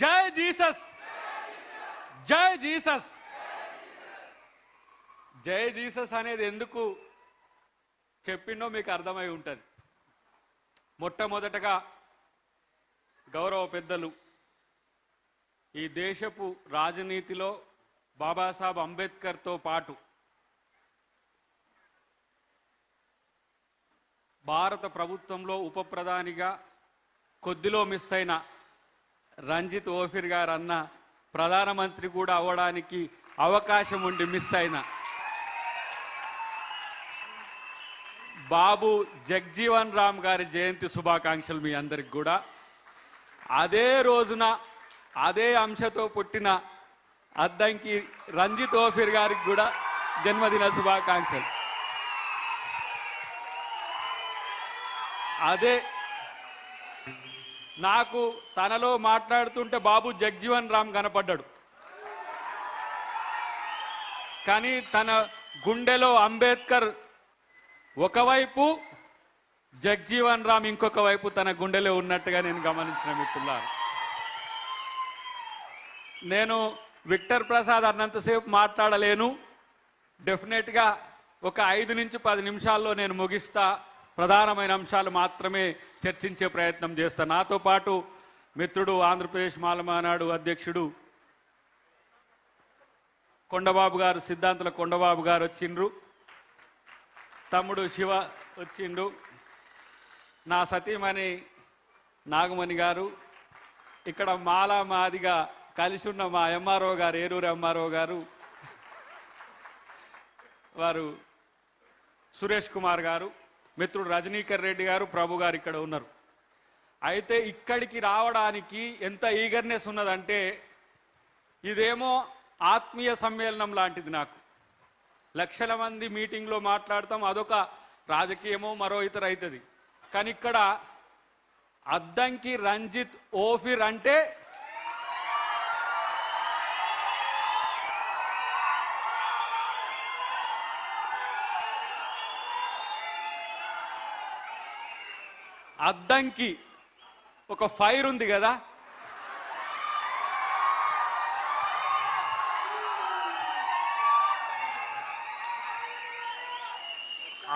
జై జీసస్. జై జీసస్. జై జీసస్ అనేది ఎందుకు చెప్పిండో మీకు అర్థమై ఉంటుంది. మొట్టమొదటగా గౌరవ పెద్దలు ఈ దేశపు రాజనీతిలో బాబాసాహెబ్ అంబేద్కర్తో పాటు భారత ప్రభుత్వంలో ఉప ప్రధానిగా కొద్దిలో మిస్ అయిన రంజిత్ ఓఫిర్ గారు అన్న ప్రధానమంత్రి కూడా అవ్వడానికి అవకాశం ఉండి మిస్ అయిన. బాబు జగ్జీవన్ రామ్ గారి జయంతి శుభాకాంక్షలు మీ అందరికి కూడా. అదే రోజున అదే అంశతో పుట్టిన అద్దంకి రంజిత్ ఓఫిర్ గారికి కూడా జన్మదిన శుభాకాంక్షలు. అదే నాకు తనలో మాట్లాడుతుంటే బాబు జగ్జీవన్ రామ్ కనపడ్డాడు. కానీ తన గుండెలో అంబేద్కర్ ఒకవైపు జగ్జీవన్ రామ్ ఇంకొక వైపు తన గుండెలో ఉన్నట్టుగా నేను గమనించిన మిత్రులారు. నేను విక్టర్ ప్రసాద్ అన్నంతసేపు మాట్లాడలేను. డెఫినెట్గా ఒక ఐదు నుంచి పది నిమిషాల్లో నేను ముగిస్తా. ప్రధానమైన అంశాలు మాత్రమే చర్చించే ప్రయత్నం చేస్తాను నాతో పాటు మిత్రుడు ఆంధ్రప్రదేశ్ మాలమానాడు అధ్యక్షుడు కొండబాబు గారు సిద్ధాంతుల కొండబాబు గారు వచ్చిండ్రు. తమ్ముడు శివ వచ్చిండు. నా సతీమణి నాగమణి గారు ఇక్కడ మాలా మాదిగా కలిసి ఉన్న మా ఎంఆర్ఓ గారు ఏరూరు ఎంఆర్ఓ గారు వారు సురేష్ కుమార్ గారు మిత్రుడు రజనీకర్ రెడ్డి గారు ప్రభు గారు ఇక్కడ ఉన్నారు. అయితే ఇక్కడికి రావడానికి ఎంత ఈగర్నెస్ ఉన్నదంటే ఇదేమో ఆత్మీయ సమ్మేళనం లాంటిది నాకు. లక్షల మంది మీటింగ్లో మాట్లాడతాం అదొక రాజకీయమో మరో ఇతర అవుతుంది కానీ ఇక్కడ అద్దంకి రంజిత్ ఓఫిర్ అంటే అద్దంకి ఒక ఫైర్ ఉంది కదా?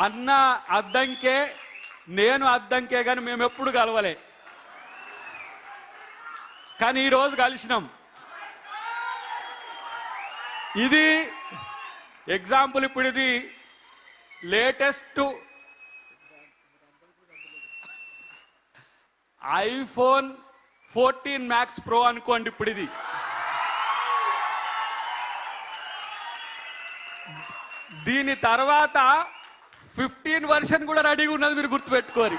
అన్న అద్దంకే నేను అద్దంకే కానీ మేము ఎప్పుడు కలవలే. కానీ ఈరోజు కలిసినాం. ఇది ఎగ్జాంపుల్ ఇప్పుడు ఇది latest iPhone fourteen max pro అనుకోండి ఇప్పుడు ఇది దీని తర్వాత ఫిఫ్టీన్ వర్షన్ కూడా రెడీగా ఉన్నది మీరు గుర్తుపెట్టుకోరు.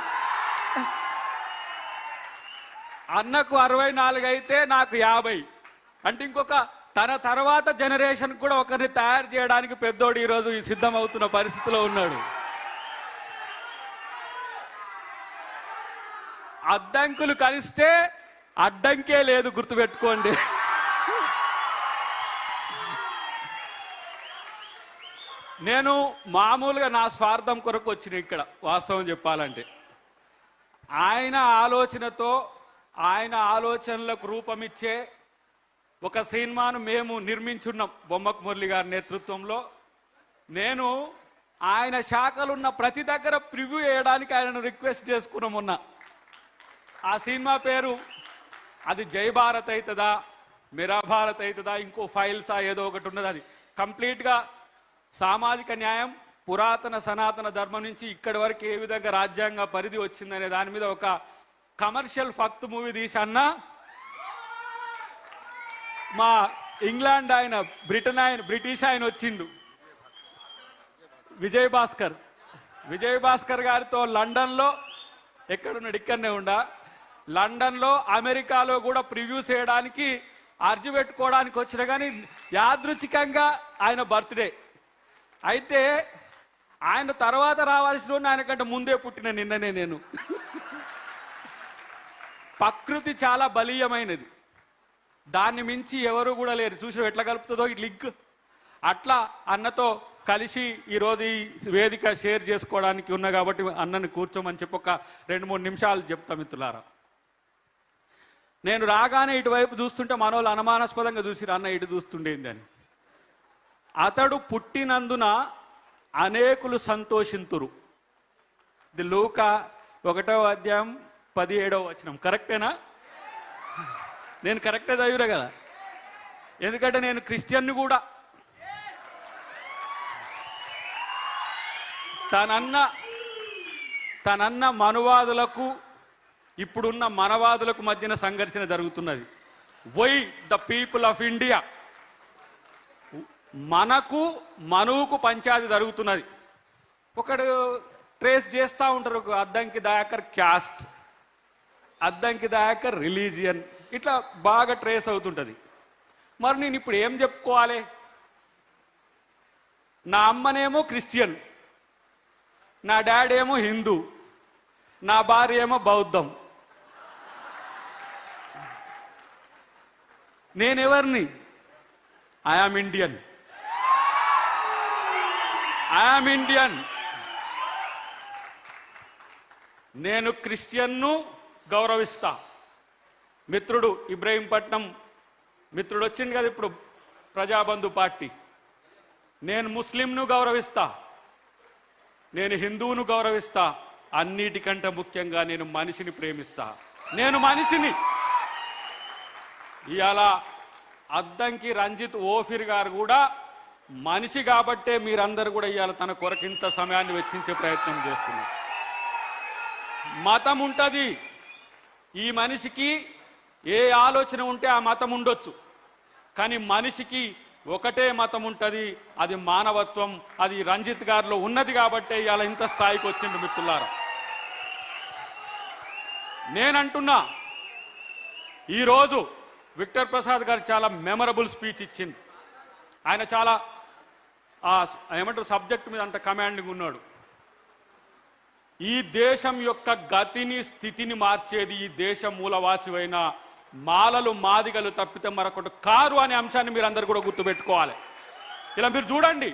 అన్నకు అరవై నాలుగు అయితే నాకు యాభై. అంటే ఇంకొక తన తర్వాత జనరేషన్ కూడా ఒకరిని తయారు చేయడానికి పెద్దోడు ఈరోజు ఈ సిద్ధమవుతున్న పరిస్థితిలో ఉన్నాడు. అడ్డంకులు కలిస్తే అడ్డంకే లేదు గుర్తుపెట్టుకోండి. నేను మామూలుగా నా స్వార్థం కొరకు వచ్చిన ఇక్కడ వాస్తవం చెప్పాలంటే. ఆయన ఆలోచనతో ఆయన ఆలోచనలకు రూపమిచ్చే ఒక సినిమాను మేము నిర్మించున్నాం బొమ్మకు మురళి గారి నేతృత్వంలో. నేను ఆయన శాఖలున్న ప్రతి దగ్గర ప్రివ్యూ చేయడానికి ఆయనను రిక్వెస్ట్ చేసుకున్నాం ఉన్నా ఆ సినిమా పేరు అది జై భారత్ అవుతుందా మిరా భారత్ అవుతుందా ఇంకో ఫైల్సా ఏదో ఒకటి ఉన్నది అది. కంప్లీట్గా సామాజిక న్యాయం పురాతన సనాతన ధర్మం నుంచి ఇక్కడి వరకు ఏ విధంగా రాజ్యాంగ పరిధి వచ్చిందనే దాని మీద ఒక కమర్షియల్ ఫక్త్ మూవీ తీసి అన్నా మా ఇంగ్లాండ్ ఆయన బ్రిటన్ ఆయన బ్రిటిష్ ఆయన వచ్చిండు. విజయ్ భాస్కర్. విజయ్ భాస్కర్ గారితో లండన్లో ఎక్కడున్నాడు? ఇక్కడనే ఉండా. లండన్లో అమెరికాలో కూడా ప్రివ్యూ చేయడానికి అర్జు పెట్టుకోవడానికి వచ్చిన కానీ యాదృచ్ఛికంగా ఆయన బర్త్డే. అయితే ఆయన తర్వాత రావాల్సిన ఆయన కంటే ముందే పుట్టిన నిన్ననే నేను. ప్రకృతి చాలా బలీయమైనది. దాన్ని మించి ఎవరు కూడా లేరు. చూసిన ఎట్లా కలుపుతుందో ఈ లిగ్. అట్లా అన్నతో కలిసి ఈరోజు ఈ వేదిక షేర్ చేసుకోవడానికి ఉన్నా కాబట్టి అన్నని కూర్చోమని చెప్పి ఒక రెండు మూడు నిమిషాలు చెప్తా మిత్రులారా. నేను రాగానే ఇటువైపు చూస్తుంటే మనోళ్ళు అనుమానాస్పదంగా చూసిరు అన్న ఇటు చూస్తుండేంది అని. అతడు పుట్టినందున అనేకులు సంతోషింతురు. ఇది లూక ఒకటో అధ్యాయం పదిహేడవ వచనం. కరెక్టేనా? నేను కరెక్టే చదివిరా కదా? ఎందుకంటే నేను క్రిస్టియన్ని కూడా. తనన్న తనన్న మనువాదులకు ఇప్పుడున్న మనవాదులకు మధ్యన సంఘర్షణ జరుగుతున్నది. We the people of India మనకు మనువుకు పంచాయతీ జరుగుతున్నది. ఒకడు ట్రేస్ చేస్తూ ఉంటారు ఒక అద్దంకి దయాకర్ క్యాస్ట్ అద్దంకి దయాకర్ రిలీజియన్ ఇట్లా బాగా ట్రేస్ అవుతుంటుంది. మరి నేను ఇప్పుడు ఏం చెప్పుకోవాలి? నా అమ్మనేమో క్రిస్టియన్ నా డాడీ ఏమో హిందూ నా భార్య ఏమో బౌద్ధం. నేనెవరిని? ఐఆమ్ ఇండియన్ ఐఆమ్ ఇండియన్ నేను క్రిస్టియన్ను గౌరవిస్తా. మిత్రుడు ఇబ్రహీంపట్నం మిత్రుడు వచ్చింది కదా ఇప్పుడు ప్రజాబంధు పార్టీ. నేను ముస్లింను గౌరవిస్తా. నేను హిందువును గౌరవిస్తా. అన్నిటికంటే ముఖ్యంగా నేను మనిషిని ప్రేమిస్తా. నేను మనిషిని. ఇవాళ అద్దంకి రంజిత్ ఓఫిర్ గారు కూడా మనిషి కాబట్టే మీరందరూ కూడా ఇవాళ తన కొరకింత సమయాన్ని వెచ్చించే ప్రయత్నం చేస్తున్నారు. మతం ఉంటుంది. ఈ మనిషికి ఏ ఆలోచన ఉంటే ఆ మతం ఉండొచ్చు. కానీ మనిషికి ఒకటే మతం ఉంటుంది. అది మానవత్వం. అది రంజిత్ గారిలో ఉన్నది కాబట్టే ఇవాళ ఇంత స్థాయికి వచ్చిండు మిత్రులారా. నేనంటున్నా ఈరోజు విక్టర్ ప్రసాద్ గారు చాలా మెమరబుల్ స్పీచ్ ఇచ్చింది. ఆయన చాలా ఏమంటారు సబ్జెక్ట్ మీద అంత కమాండింగ్ ఉన్నాడు. ఈ దేశం యొక్క గతిని స్థితిని మార్చేది ఈ దేశ మూలవాసివైన మాలలు మాదిగలు తప్పితే మరొకటి కారు అనే అంశాన్ని మీరు అందరు కూడా గుర్తుపెట్టుకోవాలి. ఇలా మీరు చూడండి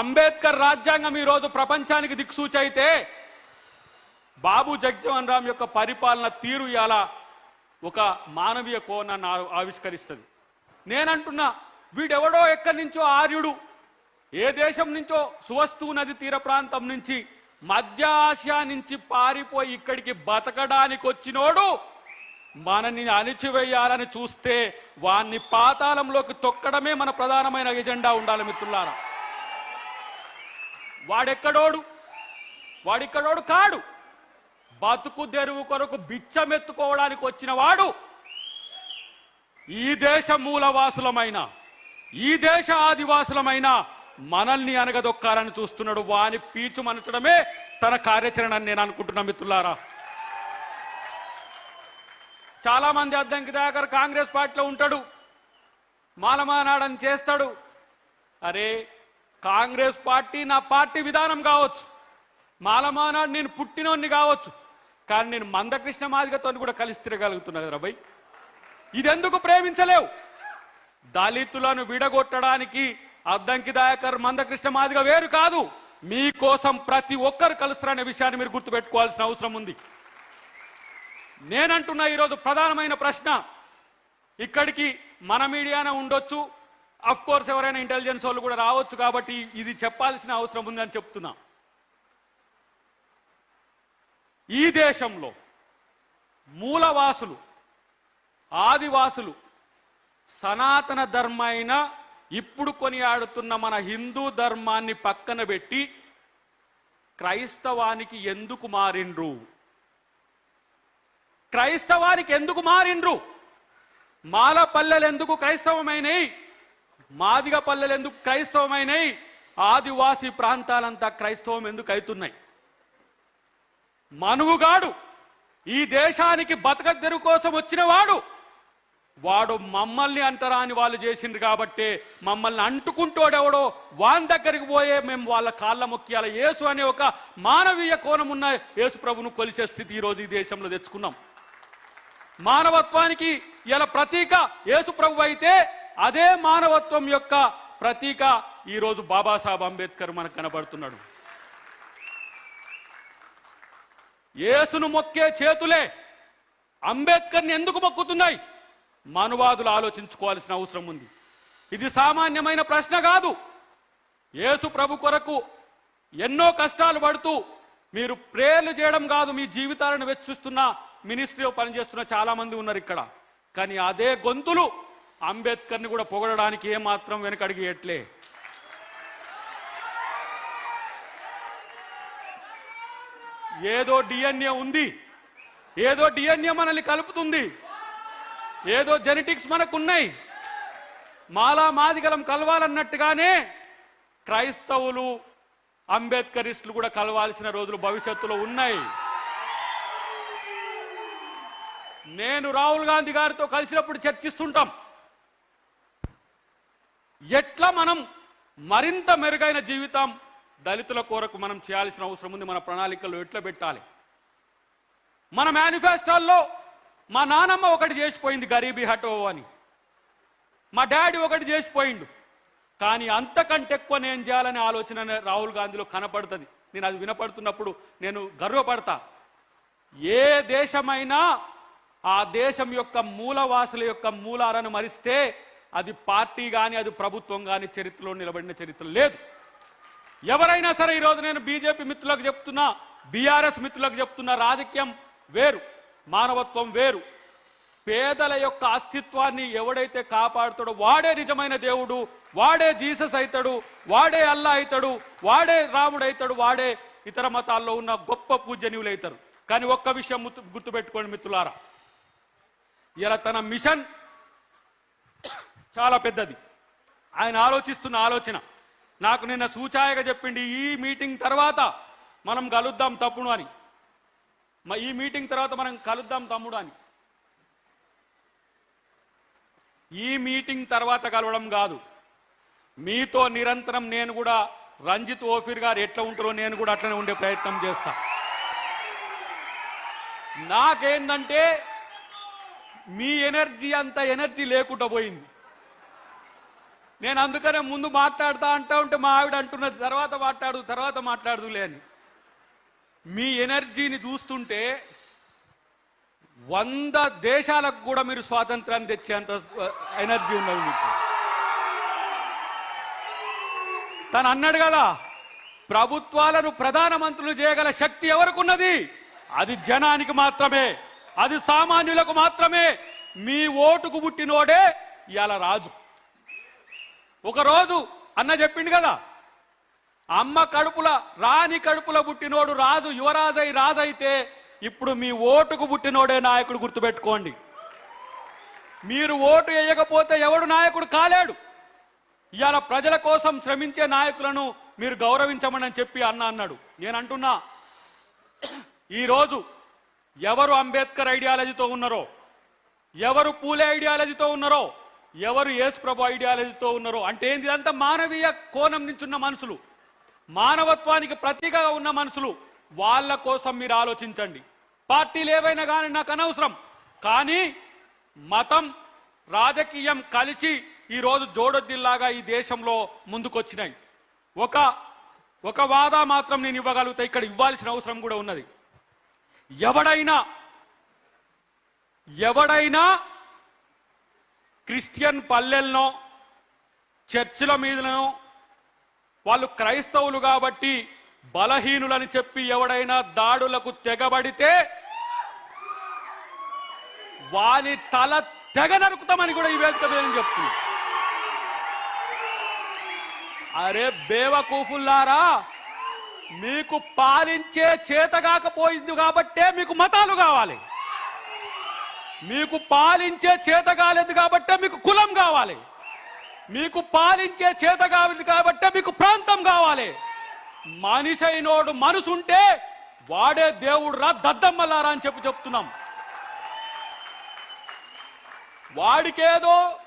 అంబేద్కర్ రాజ్యాంగం ఈ రోజు ప్రపంచానికి దిక్సూచి అయితే బాబు జగ్జీవన్ రామ్ యొక్క పరిపాలన తీరు ఇలా ఒక మానవీయ కోణాన్ని ఆవిష్కరిస్తుంది. నేనంటున్నా వీడెవడో ఎక్కడి నుంచో ఆర్యుడు ఏ దేశం నుంచో సువస్తు నది తీర ప్రాంతం నుంచి మధ్య ఆసియా నుంచి పారిపోయి ఇక్కడికి బతకడానికి వచ్చినోడు మనని అణిచివేయాలని చూస్తే వాణ్ణి పాతాళంలోకి తొక్కడమే మన ప్రధానమైన ఎజెండా ఉండాలి మిత్రులారా. వాడెక్కడోడు? వాడిక్కడోడు కాడు. బతుకు తెరువు కొరకు బిచ్చమెత్తుకోవడానికి వచ్చిన వాడు ఈ దేశ మూలవాసులమైన ఈ దేశ ఆదివాసులమైన మనల్ని అనగదొక్కాలని చూస్తున్నాడు. వాని పీచు మనచడమే తన కార్యాచరణ అని నేను అనుకుంటున్నా మిత్రులారా. చాలా మంది అద్దంకి దాకర్ కాంగ్రెస్ పార్టీలో ఉంటాడు. మాలమానాడని చేస్తాడు. అరే కాంగ్రెస్ పార్టీ నా పార్టీ విధానం కావచ్చు. మాలమానాడు నేను పుట్టినోన్ని కావచ్చు. కానీ నేను మందకృష్ణ మాదిగతో కూడా కలిసి తిరగలుగుతున్నా కదా భయ్ ఇదెందుకు ప్రేమించలేవు? దళితులను విడగొట్టడానికి అద్దంకి దాయకర్ మందకృష్ణ మాదిగ వేరు కాదు. మీకోసం ప్రతి ఒక్కరు కలుస్తారనే విషయాన్ని మీరు గుర్తుపెట్టుకోవాల్సిన అవసరం ఉంది. నేనంటున్నా ఈరోజు ప్రధానమైన ప్రశ్న. ఇక్కడికి మన మీడియానే ఉండొచ్చు. అఫ్ కోర్స్ ఎవరైనా ఇంటెలిజెన్స్ వాళ్ళు కూడా రావచ్చు కాబట్టి ఇది చెప్పాల్సిన అవసరం ఉందని చెప్తున్నా. ఈ దేశంలో మూలవాసులు ఆదివాసులు సనాతన ధర్మైన ఇప్పుడు కొనియాడుతున్న మన హిందూ ధర్మాన్ని పక్కన పెట్టి క్రైస్తవానికి ఎందుకు మారిండ్రు? క్రైస్తవానికి ఎందుకు మారిండ్రు? మాల పల్లెలు ఎందుకు క్రైస్తవమైనవి మాదిగ పల్లెలు ఎందుకు క్రైస్తవమైనవి ఆదివాసీ ప్రాంతాలంతా క్రైస్తవం ఎందుకు అవుతున్నాయి? మనువుగాడు ఈ దేశానికి బతకద్దెరు కోసం వచ్చినవాడు. వాడు మమ్మల్ని అంటరా అని వాళ్ళు చేసిండ్రు కాబట్టి మమ్మల్ని అంటుకుంటోడెవడో వాని దగ్గరికి పోయే మేము వాళ్ళ కాళ్ళ ముఖ్యాల యేసు అనే ఒక మానవీయ కోణం ఉన్న యేసు ప్రభును కొలిసే స్థితి ఈరోజు ఈ దేశంలో తెచ్చుకున్నాం. మానవత్వానికి ఇలా ప్రతీక యేసు ప్రభు అయితే అదే మానవత్వం యొక్క ప్రతీక ఈరోజు బాబాసాహెబ్ అంబేద్కర్ మనకు కనబడుతున్నాడు. యేసును మొక్కే చేతులే అంబేద్కర్ని ఎందుకు మొక్కుతున్నాయి? మనువాదులు ఆలోచించుకోవాల్సిన అవసరం ఉంది. ఇది సామాన్యమైన ప్రశ్న కాదు. యేసు ప్రభు కొరకు ఎన్నో కష్టాలు పడుతూ మీరు ప్రేర్లు చేయడం కాదు మీ జీవితాలను వెచ్చిస్తున్న మినిస్ట్రీలో పనిచేస్తున్న చాలా మంది ఉన్నారు ఇక్కడ. కానీ అదే గొంతులు అంబేద్కర్ని కూడా పొగడడానికి ఏమాత్రం వెనకడిగేయట్లే ఏదో డిఎన్ఏ ఉంది. ఏదో డిఎన్ఏ మనల్ని కలుపుతుంది. ఏదో జెనెటిక్స్ మనకున్నాయి. మాలా మాదిగలం కలవాలన్నట్టుగానే క్రైస్తవులు అంబేద్కరిస్టులు కూడా కలవాల్సిన రోజులు భవిష్యత్తులో ఉన్నాయి. నేను రాహుల్ గాంధీ గారితో కలిసినప్పుడు చర్చిస్తుంటాం. ఎట్లా మనం మరింత మెరుగైన జీవితం దళితుల కొరకు మనం చేయాల్సిన అవసరం ఉంది మన ప్రణాళికలు ఎట్లా పెట్టాలి? మన మేనిఫెస్టోల్లో మా నానమ్మ ఒకటి చేసిపోయింది గరీబీ హటో అని. మా డాడీ ఒకటి చేసిపోయిండు. కానీ అంతకంటే ఎక్కువ నేను చేయాలనే ఆలోచన రాహుల్ గాంధీలో కనపడుతుంది. నేను అది వినపడుతున్నప్పుడు నేను గర్వపడతా. ఏ దేశమైనా ఆ దేశం యొక్క మూలవాసుల యొక్క మూలాలను మరిస్తే అది పార్టీ కానీ అది ప్రభుత్వం కానీ చరిత్రలో నిలబడిన చరిత్ర లేదు. ఎవరైనా సరే ఈరోజు నేను బీజేపీ మిత్రులకు చెప్తున్నా బీఆర్ఎస్ మిత్రులకు చెప్తున్నా రాజకీయం వేరు మానవత్వం వేరు. పేదల యొక్క అస్తిత్వాన్ని ఎవడైతే కాపాడుతాడో వాడే నిజమైన దేవుడు వాడే జీసస్ అవుతాడు వాడే అల్లా అవుతాడు వాడే రాముడు అవుతాడు వాడే ఇతర మతాల్లో ఉన్న గొప్ప పూజనీయులు అవుతారు కానీ ఒక్క విషయం గుర్తు- గుర్తుపెట్టుకోండి మిత్రులారా. ఇలా తన మిషన్ చాలా పెద్దది. ఆయన ఆలోచిస్తున్న ఆలోచన. నాకు నిన్న సూచాయగా చెప్పిండి ఈ మీటింగ్ తర్వాత మనం కలుద్దాం తప్పుడు అని. ఈ మీటింగ్ తర్వాత మనం కలుద్దాం తమ్ముడు అని. ఈ మీటింగ్ తర్వాత కలవడం కాదు. మీతో నిరంతరం నేను కూడా రంజిత్ ఓఫీర్ గారు ఎట్లా ఉంటారో నేను కూడా అట్లనే ఉండే ప్రయత్నం చేస్తా. నాకేందంటే మీ ఎనర్జీ అంత ఎనర్జీ లేకుండా పోయింది. నేను అందుకనే ముందు మాట్లాడతా అంటా ఉంటే మా ఆవిడ అంటున్నది తర్వాత మాట్లాడు తర్వాత మాట్లాడుదులే అని. మీ ఎనర్జీని చూస్తుంటే వంద దేశాలకు కూడా మీరు స్వాతంత్రాన్ని తెచ్చేంత ఎనర్జీ ఉన్నది మీకు. తను అన్నాడు కదా ప్రభుత్వాలను ప్రధానమంత్రులు చేయగల శక్తి ఎవరికున్నది? అది జనానికి మాత్రమే అది సామాన్యులకు మాత్రమే. మీ ఓటుకు పుట్టినోడే ఇవాళ రాజు. ఒకరోజు అన్న చెప్పిండు కదా అమ్మ కడుపుల రాణి కడుపుల పుట్టినోడు రాజు యువరాజై రాజు అయితే ఇప్పుడు మీ ఓటుకు పుట్టినోడే నాయకుడు గుర్తుపెట్టుకోండి. మీరు ఓటు వేయకపోతే ఎవడు నాయకుడు కాలేడు. ఇవాళ ప్రజల కోసం శ్రమించే నాయకులను మీరు గౌరవించమని చెప్పి అన్న అన్నాడు. నేను అంటున్నా ఈరోజు ఎవరు అంబేద్కర్ ఐడియాలజీతో ఉన్నారో ఎవరు పూలే ఐడియాలజీతో ఉన్నారో ఎవరు యేసు ప్రభు ఐడియాలజీతో ఉన్నారో అంటే ఏంది? ఇదంతా మానవీయ కోణం నుంచి ఉన్న మనుషులు. మానవత్వానికి ప్రతీకగా ఉన్న మనుషులు. వాళ్ళ కోసం మీరు ఆలోచించండి. పార్టీలు ఏవైనా కానీ నాకు అనవసరం. కానీ మతం రాజకీయం కలిసి ఈరోజు జోడొద్దిల్లాగా ఈ దేశంలో ముందుకొచ్చినాయి. ఒక ఒక వాదా మాత్రం నేను ఇవ్వగలుగుతా. ఇక్కడ ఇవ్వాల్సిన అవసరం కూడా ఉన్నది. ఎవడైనా ఎవడైనా క్రిస్టియన్ పల్లెల్లో చర్చిల మీదనో వాళ్ళు క్రైస్తవులు కాబట్టి బలహీనులని చెప్పి ఎవడైనా దాడులకు తెగబడితే వాని తల తెగ నరుకుతామని కూడా ఈ వేదిక మీద నేను చెప్తున్నా. అరే బేవకూఫుల్లారా మీకు పాలించే చేత కాకపోయింది కాబట్టే మీకు మతాలు కావాలి. మీకు పాలించే చేత కాలేదు కాబట్టే మీకు కులం కావాలి. మీకు పాలించే చేత కావాలి కాబట్టే మీకు ప్రాంతం కావాలి. మనిషి అయినోడు మనసుంటే వాడే దేవుడు రా దద్దమ్మలారా అని చెప్పి చెప్తున్నాం. వాడికేదో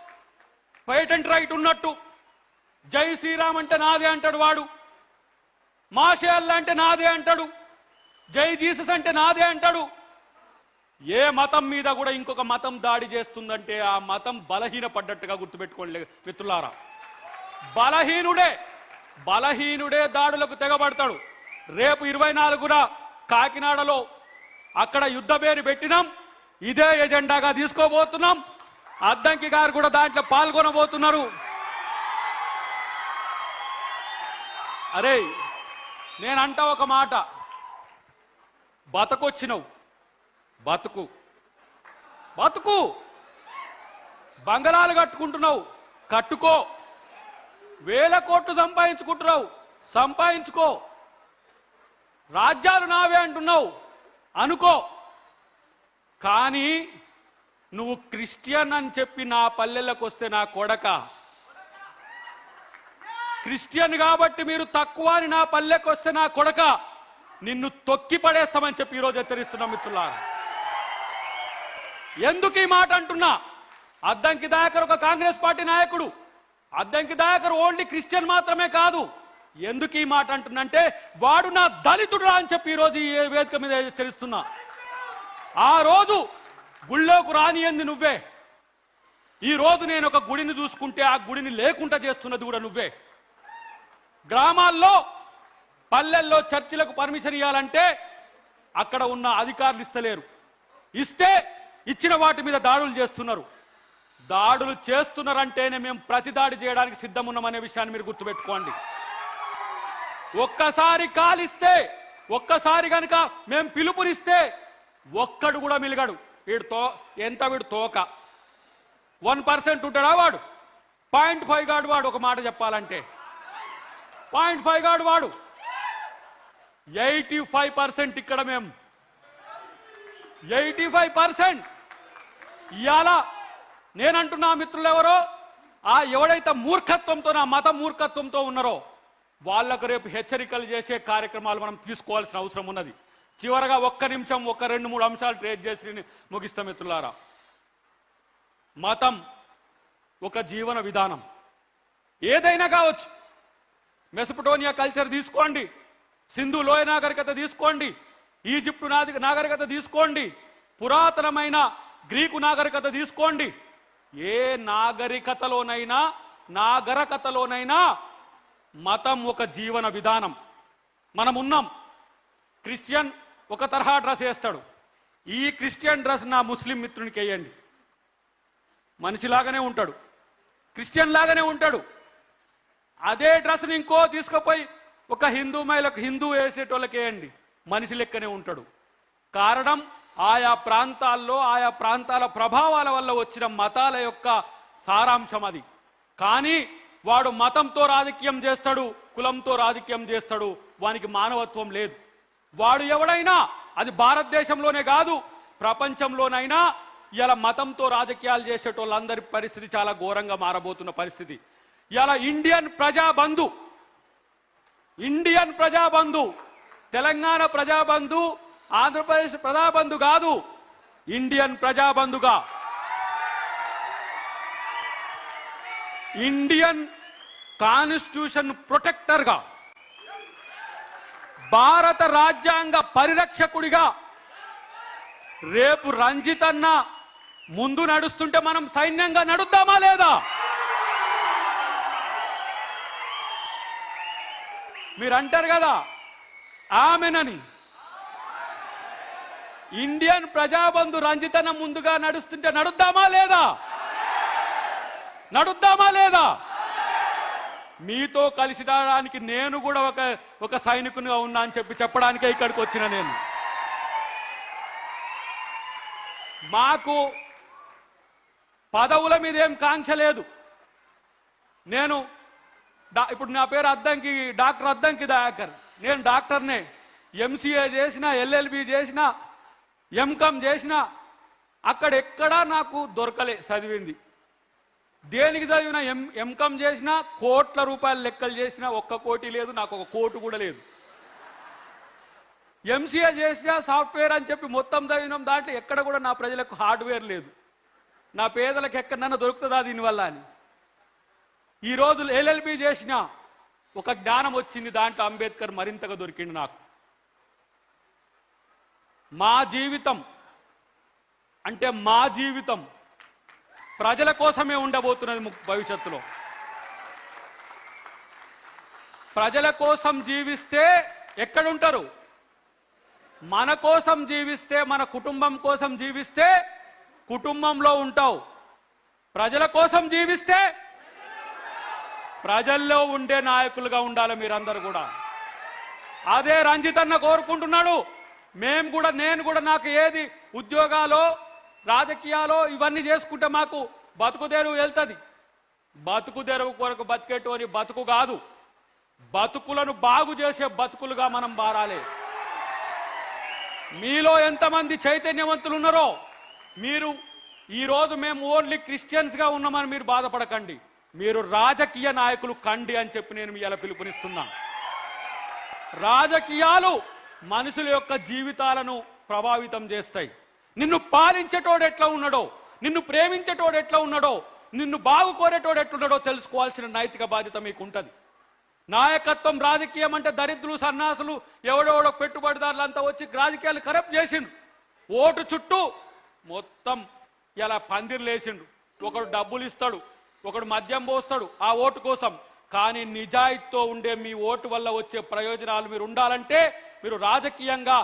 పేటెంట్ రైట్ ఉన్నట్టు. జై శ్రీరామ్ అంటే నాదే అంటాడు వాడు. మాషేల్లా అంటే నాదే అంటాడు. జై జీసస్ అంటే నాదే అంటాడు. ఏ మతం మీద కూడా ఇంకొక మతం దాడి చేస్తుందంటే ఆ మతం బలహీన పడ్డట్టుగా గుర్తుపెట్టుకోండి మిత్రులారా. బలహీనుడే బలహీనుడే దాడులకు తెగబడతాడు. రేపు ఇరవై నాలుగున కాకినాడలో అక్కడ యుద్ధ పేరు పెట్టినాం ఇదే ఎజెండాగా తీసుకోబోతున్నాం అద్దంకి గారు కూడా దాంట్లో పాల్గొనబోతున్నారు. అరే నేనంట ఒక మాట. బతకొచ్చినవు. బతుకు. బతుకు. బంగళాలు కట్టుకుంటున్నావు. కట్టుకో. వేల కోట్లు సంపాదించుకుంటున్నావు. సంపాదించుకో. రాజ్యాలు నావే అంటున్నావు. అనుకో. కానీ నువ్వు క్రిస్టియన్ అని చెప్పి నా పల్లెలకు వస్తే నా కొడక. క్రిస్టియన్ కాబట్టి మీరు తక్కువ అని నా పల్లెకు వస్తే నా కొడక. నిన్ను తొక్కి పడేస్తామని చెప్పి ఈరోజు హెచ్చరిస్తున్నాం మిత్రులారా. ఎందుకు ఈ మాట అంటున్నా? అద్దంకి దయాకర్ ఒక కాంగ్రెస్ పార్టీ నాయకుడు. అద్దంకి దయాకర్ ఓన్లీ క్రిస్టియన్ మాత్రమే కాదు. ఎందుకు ఈ మాట అంటున్నంటే వాడు నా దళితుడు అని చెప్పి ఈరోజు ఈ వేదిక మీద తెలుస్తున్నా. ఆ రోజు గుళ్ళోకి రానియంది నువ్వే. ఈ రోజు నేను ఒక గుడిని చూసుకుంటే ఆ గుడిని లేకుండా చేస్తున్నది కూడా నువ్వే. గ్రామాల్లో పల్లెల్లో చర్చిలకు పర్మిషన్ ఇవ్వాలంటే అక్కడ ఉన్న అధికారులు ఇస్తలేరు. ఇస్తే ఇచ్చిన వాటి మీద దాడులు చేస్తున్నారు. దాడులు చేస్తున్నారంటేనే మేము ప్రతి దాడి చేయడానికి సిద్ధమున్నామనే విషయాన్ని మీరు గుర్తుపెట్టుకోండి. ఒక్కసారి కాలిస్తే ఒక్కసారి కనుక మేము పిలుపునిస్తే ఒక్కడు కూడా మిలిగాడు. వీడు తో ఎంత వీడు తోక. వన్ పర్సెంట్ ఉంటాడా వాడు? పాయింట్ ఫైవ్ గాడు వాడు ఒక మాట చెప్పాలంటే. పాయింట్ ఫైవ్ గాడు వాడు. ఎయిటీ ఫైవ్ పర్సెంట్ ఇక్కడ మేము ఎయిటీ ఫైవ్ పర్సెంట్. ఇవాళ నేనంటున్నా మిత్రులు ఎవరో ఆ ఎవడైతే మూర్ఖత్వంతో నా మత మూర్ఖత్వంతో ఉన్నారో వాళ్ళకు రేపు హెచ్చరికలు చేసే కార్యక్రమాలు మనం తీసుకోవాల్సిన అవసరం ఉన్నది. చివరగా ఒక్క నిమిషం ఒక్క రెండు మూడు అంశాలు ట్రేడ్ చేసి నేను ముగిస్తాం మిత్రులారా. మతం ఒక జీవన విధానం. ఏదైనా కావచ్చు. మెసపటోనియా కల్చర్ తీసుకోండి. సింధు లోయ నాగరికత తీసుకోండి. ఈజిప్టు నాది- నాగరికత తీసుకోండి. పురాతనమైన గ్రీకు నాగరికత తీసుకోండి. ఏ నాగరికతలోనైనా నాగరికతలోనైనా మతం ఒక జీవన విధానం. మనం ఉన్నాం క్రిస్టియన్ ఒక తరహా డ్రెస్ వేస్తాడు. ఈ క్రిస్టియన్ డ్రెస్ నా ముస్లిం మిత్రునికి వేయండి. మనిషిలాగానే ఉంటాడు. క్రిస్టియన్ లాగానే ఉంటాడు. అదే డ్రెస్ని ఇంకో తీసుకుపోయి ఒక హిందూ మహిళకు హిందూ వేసేటోళ్ళకి వేయండి. మనిషి లెక్కనే ఉంటాడు. కారణం ఆయా ప్రాంతాల్లో ఆయా ప్రాంతాల ప్రభావాల వల్ల వచ్చిన మతాల యొక్క సారాంశం అది. కానీ వాడు మతంతో రాజకీయం చేస్తాడు కులంతో రాజకీయం చేస్తాడు వానికి మానవత్వం లేదు. వాడు ఎవడైనా అది భారతదేశంలోనే కాదు ప్రపంచంలోనైనా ఇలా మతంతో రాజకీయాలు చేసేటోళ్ళందరి పరిస్థితి చాలా ఘోరంగా మారబోతున్న పరిస్థితి. ఇలా ఇండియన్ ప్రజాబంధు ఇండియన్ ప్రజాబంధు తెలంగాణ ప్రజాబంధు ఆంధ్రప్రదేశ్ ప్రజాబంధు కాదు ఇండియన్ ప్రజాబంధుగా. ఇండియన్ కాన్స్టిట్యూషన్ ప్రొటెక్టర్గా భారత రాజ్యాంగ పరిరక్షకుడిగా రేపు రంజిత్ అన్న ముందు నడుస్తుంటే మనం సైన్యంగా నడుద్దామా లేదా? మీరు అంటారు కదా ఆమెనని. ఇండియన్ ప్రజాబంధు రంజితన ముందుగా నడుస్తుంటే నడుద్దామా లేదా? నడుద్దామా లేదా? మీతో కలిసి రావడానికి నేను కూడా ఒక ఒక సైనికునిగా ఉన్నా అని చెప్పి చెప్పడానికే ఇక్కడికి వచ్చిన నేను. మాకు పదవుల మీద ఏం కాంక్ష లేదు. నేను ఇప్పుడు నా పేరు అద్దంకి డాక్టర్ అద్దంకి దయాకర్. నేను డాక్టర్నే. ఎంసీఏ చేసిన ఎల్ఎల్బి చేసిన ఎంకామ్ చేసిన అక్కడ ఎక్కడా నాకు దొరకలే చదివింది. దేనికి చదివిన ఎం ఎంకామ్ చేసిన కోట్ల రూపాయల లెక్కలు చేసిన ఒక్క కోటి లేదు నాకు ఒక కోటు కూడా లేదు. ఎంసీఏ చేసినా సాఫ్ట్వేర్ అని చెప్పి మొత్తం చదివినాం దాంట్లో ఎక్కడ కూడా నా ప్రజలకు హార్డ్వేర్ లేదు. నా పేదలకు ఎక్కడన్నా దొరుకుతుందా దీనివల్ల అని. ఈ రోజు ఎల్ఎల్బి చేసిన ఒక జ్ఞానం వచ్చింది దాంట్లో అంబేద్కర్ మరింతగా దొరికింది నాకు. మా జీవితం అంటే మా జీవితం ప్రజల కోసమే ఉండబోతున్నది భవిష్యత్తులో. ప్రజల కోసం జీవిస్తే ఎక్కడుంటారు? మన కోసం జీవిస్తే మన కుటుంబం కోసం జీవిస్తే కుటుంబంలో ఉంటావు. ప్రజల కోసం జీవిస్తే ప్రజల్లో ఉండే నాయకులుగా ఉండాలి మీరందరూ కూడా. అదే రంజితన్న కోరుకుంటున్నాడు. మేము కూడా నేను కూడా నాకు ఏది ఉద్యోగాలో రాజకీయాలో ఇవన్నీ చేసుకుంటే మాకు బతుకుదేరువు వెళ్తుంది. బతుకు తెరువు కొరకు బతికేటోని బతుకు కాదు. బతుకులను బాగు చేసే బతుకులుగా మనం మారాలి. మీలో ఎంతమంది చైతన్యవంతులు ఉన్నారో మీరు ఈరోజు మేము ఓన్లీ క్రిస్టియన్స్గా ఉన్నామని మీరు బాధపడకండి. మీరు రాజకీయ నాయకులు కండి అని చెప్పి నేను ఇలా పిలుపునిస్తున్నా. రాజకీయాలు మనుషుల యొక్క జీవితాలను ప్రభావితం చేస్తాయి. నిన్ను పాలించేటోడు ఎట్లా ఉన్నాడో నిన్ను ప్రేమించేటోడు ఎట్లా ఉన్నాడో నిన్ను బాగు కోరేటోడు ఎట్లున్నాడో తెలుసుకోవాల్సిన నైతిక బాధ్యత మీకు ఉంటుంది నాయకత్వం రాజకీయం అంటే దరిద్రులు సన్నాసులు ఎవడెవడో పెట్టుబడిదారులు అంతా వచ్చి రాజకీయాలు కరప్ట్ చేసిండు ఓటు చుట్టూ మొత్తం ఇలా పందిర్లేసిండు ఒకడు డబ్బులు ఇస్తాడు ఒకడు మద్యం పోస్తాడు ఆ ఓటు కోసం. కానీ నిజాయితీతో ఉండే మీ ఓటు వల్ల వచ్చే ప్రయోజనాలు మీరు ఉండాలంటే మీరు రాజకీయంగా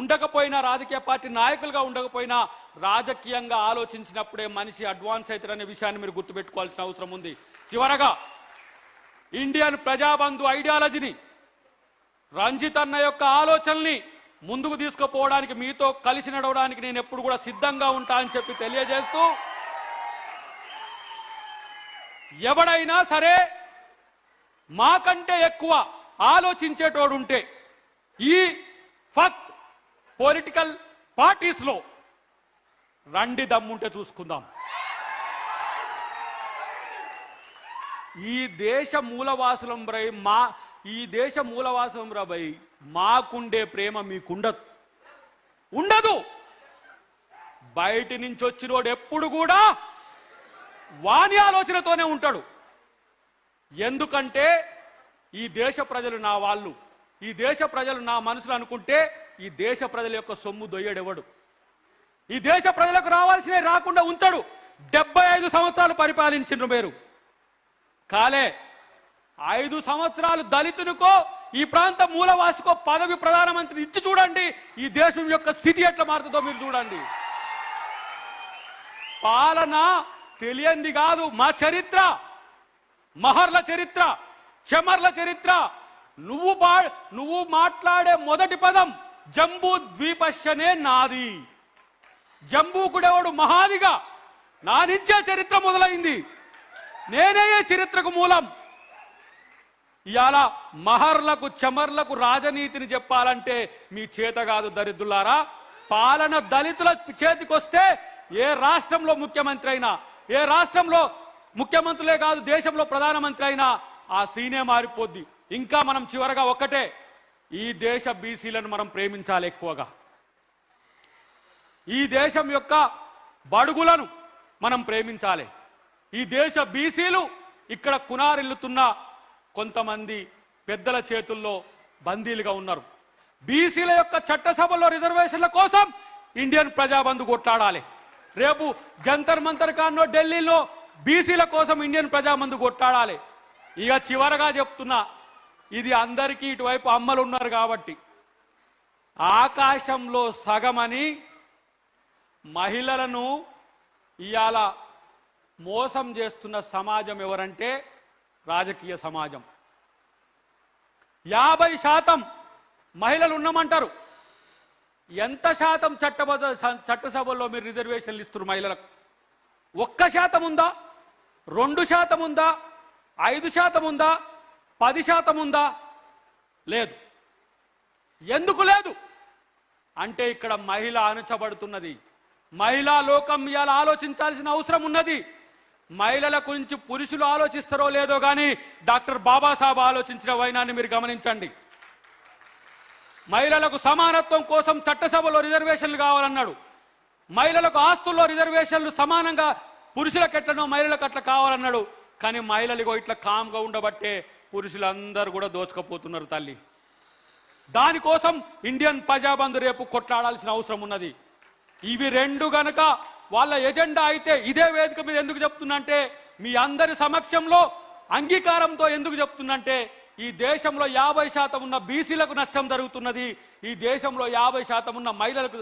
ఉండకపోయినా రాజకీయ పార్టీ నాయకులుగా ఉండకపోయినా రాజకీయంగా ఆలోచించినప్పుడే మనిషి అడ్వాన్స్ అవుతారనే విషయాన్ని మీరు గుర్తుపెట్టుకోవాల్సిన అవసరం ఉంది. చివరగా ఇండియన్ ప్రజాబంధు ఐడియాలజీని రంజిత్ అన్న యొక్క ఆలోచనని ముందుకు తీసుకుపోవడానికి మీతో కలిసి నడవడానికి నేను ఎప్పుడు కూడా సిద్ధంగా ఉంటా అని చెప్పి తెలియజేస్తూ ఎవడైనా సరే మాకంటే ఎక్కువ ఆలోచించేటోడు ఉంటే ఈ ఫత్ పొలిటికల్ పార్టీస్లో రండి దమ్ముంటే చూసుకుందాం. ఈ దేశ మూలవాసులం రై మా ఈ దేశ మూలవాసులం రా మాకుండే ప్రేమ మీకుండదు. ఉండదు. బయటి నుంచి వచ్చినోడు ఎప్పుడు కూడా వాని ఆలోచనతోనే ఉంటాడు. ఎందుకంటే ఈ దేశ ప్రజలు నా వాళ్ళు. ఈ దేశ ప్రజలు నా మనసులు అనుకుంటే ఈ దేశ ప్రజల యొక్క సొమ్ము దొయ్యడెవడు? ఈ దేశ ప్రజలకు రావాల్సినవి రాకుండా ఉంచడు. డెబ్బై ఐదు సంవత్సరాలు పరిపాలించిండ్రు మీరు. కాలే ఐదు సంవత్సరాలు దళితునికో ఈ ప్రాంత మూలవాసికో పదవి ప్రధానమంత్రి ఇచ్చి చూడండి. ఈ దేశం యొక్క స్థితి ఎట్లా మారుతుందో మీరు చూడండి. పాలన తెలియంది కాదు. మా చరిత్ర మహర్ల చరిత్ర చెమర్ల చరిత్ర. నువ్వు పా నువ్వు మాట్లాడే మొదటి పదం జంబూ ద్వీపశ్యనే నాది. జంబూకుడేవాడు? మహాదిగా. నా నుంచే చరిత్ర మొదలైంది. నేనే చరిత్రకు మూలం? ఇవాళ మహర్లకు చమర్లకు రాజనీతిని చెప్పాలంటే మీ చేత కాదు దరిద్రులారా. పాలన దళితుల చేతికొస్తే ఏ రాష్ట్రంలో ముఖ్యమంత్రి అయినా ఏ రాష్ట్రంలో ముఖ్యమంత్రులే కాదు దేశంలో ప్రధానమంత్రి అయినా ఆ సీనే మారిపోద్ది. ఇంకా మనం చివరగా ఒక్కటే ఈ దేశ బీసీలను మనం ప్రేమించాలి ఎక్కువగా. ఈ దేశం యొక్క బడుగులను మనం ప్రేమించాలి. ఈ దేశ బీసీలు ఇక్కడ కునారిల్లుతున్న కొంతమంది పెద్దల చేతుల్లో బందీలుగా ఉన్నారు. బీసీల యొక్క చట్టసభలో రిజర్వేషన్ల కోసం ఇండియన్ ప్రజాబంధు కొట్లాడాలి. రేపు జంతర్ మంతర్ కాన్నో ఢిల్లీలో బీసీల కోసం ఇండియన్ ప్రజామందు కొట్టాడాలి. ఇక చివరగా చెప్తున్నా ఇది అందరికీ ఇటువైపు అమ్మలు ఉన్నారు కాబట్టి. ఆకాశంలో సగమని మహిళలను ఇవాళ మోసం చేస్తున్న సమాజం ఎవరంటే రాజకీయ సమాజం. యాభై శాతం మహిళలు ఉన్నామంటారు. ఎంత శాతం చట్టబద్ధ చట్టసభల్లో మీరు రిజర్వేషన్లు ఇస్తున్నారు మహిళలకు? ఒక్క శాతం ఉందా? రెండు శాతం ఉందా? ఐదు శాతం ఉందా? పది శాతం ఉందా? లేదు. ఎందుకు లేదు? అంటే ఇక్కడ మహిళ అణచబడుతున్నది మహిళా లోకం ఇవాళ ఆలోచించాల్సిన అవసరం ఉన్నది. మహిళల గురించి పురుషులు ఆలోచిస్తారో లేదో కానీ డాక్టర్ బాబాసాహెబ్ ఆలోచించిన వైనాన్ని మీరు గమనించండి. మహిళలకు సమానత్వం కోసం చట్టసభలో రిజర్వేషన్లు కావాలన్నాడు. మహిళలకు ఆస్తుల్లో రిజర్వేషన్లు సమానంగా పురుషులకు ఎట్లనో మహిళలకు అట్లా కావాలన్నాడు. కానీ మహిళలు ఇట్లా కామ్గా ఉండబట్టే పురుషులందరూ కూడా దోచుకపోతున్నారు తల్లి. దానికోసం ఇండియన్ ప్రజాబంధు రేపు కొట్లాడాల్సిన అవసరం ఉన్నది. ఇవి రెండు గనక వాళ్ళ ఎజెండా అయితే ఇదే వేదిక మీద ఎందుకు చెప్తున్నంటే మీ అందరి సమక్షంలో అంగీకారంతో ఎందుకు చెప్తున్నంటే ఈ దేశంలో యాభై శాతం ఉన్న బీసీలకు నష్టం జరుగుతున్నది ఈ దేశంలో యాభై శాతం ఉన్న మహిళలకు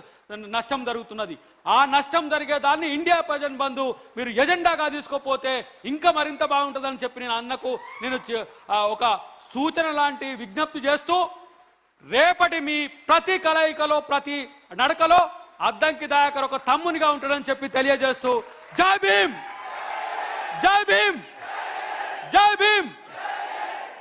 నష్టం జరుగుతున్నది. ఆ నష్టం జరిగేదాన్ని ఇండియా ప్రజెంట్ బంధు మీరు ఎజెండాగా తీసుకోపోతే ఇంకా మరింత బాగుంటుందని చెప్పి నేను అన్నకు నేను ఒక సూచన లాంటి విజ్ఞప్తి చేస్తూ రేపటి మీ ప్రతి కలయికలో ప్రతి నడకలో అద్దంకి దాయకర్ ఒక తమ్మునిగా ఉంటాడని చెప్పి తెలియజేస్తూ జై భీమ్! జై భీమ్! జై భీమ్!